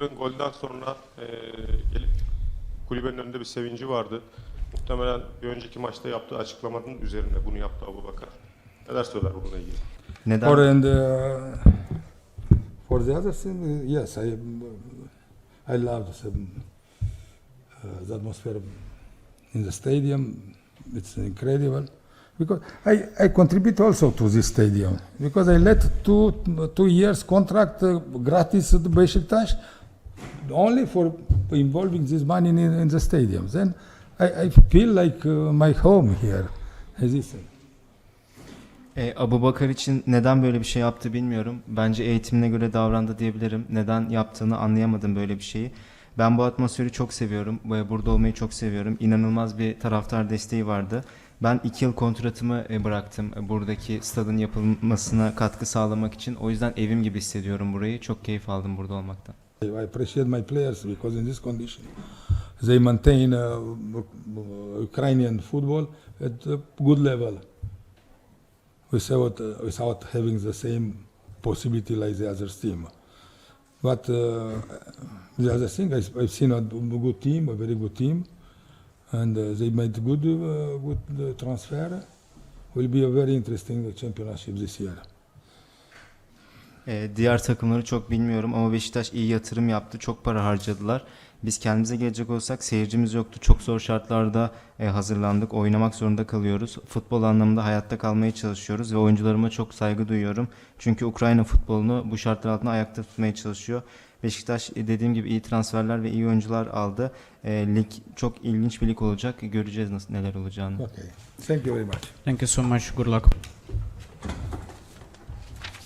Bakar'ın golden sonra e, gelip kulübenin önünde bir sevinci vardı. Muhtemelen bir önceki maçta yaptığı açıklamanın üzerine bunu yaptı Abu Bakar. Neler söyler bununla ilgili? Neden? For and uh, for the other thing, uh, yes, I I love the, um, uh, the atmosphere in the stadium. It's incredible because I, I contribute also to this stadium because I let two two years contract uh, gratis to Beşiktaş only for involving this money in, in the stadium. Then I, I feel like uh, my home here. As I said. E, Abu Bakar için neden böyle bir şey yaptı bilmiyorum. Bence eğitimine göre davrandı diyebilirim. Neden yaptığını anlayamadım böyle bir şeyi. Ben bu atmosferi çok seviyorum. Burada olmayı çok seviyorum. İnanılmaz bir taraftar desteği vardı. Ben iki yıl kontratımı e, bıraktım e, buradaki stadın yapılmasına katkı sağlamak için. O yüzden evim gibi hissediyorum burayı. Çok keyif aldım burada olmaktan. I appreciate my players because in this condition they maintain uh, Ukrainian football at a good level without, uh, without having the same possibility like the other team. But uh, the other thing, I, I've seen a good team, a very good team, and uh, they made good, uh, good uh, transfer. Will be a very interesting championship this year. Ee, diğer takımları çok bilmiyorum ama Beşiktaş iyi yatırım yaptı. Çok para harcadılar. Biz kendimize gelecek olsak seyircimiz yoktu. Çok zor şartlarda e, hazırlandık. Oynamak zorunda kalıyoruz. Futbol anlamında hayatta kalmaya çalışıyoruz ve oyuncularıma çok saygı duyuyorum. Çünkü Ukrayna futbolunu bu şartlar altında ayakta tutmaya çalışıyor. Beşiktaş e, dediğim gibi iyi transferler ve iyi oyuncular aldı. E, lig çok ilginç bir lig olacak. Göreceğiz nasıl neler olacağını. Okay. Thank you very much. Thank you so much. Good luck.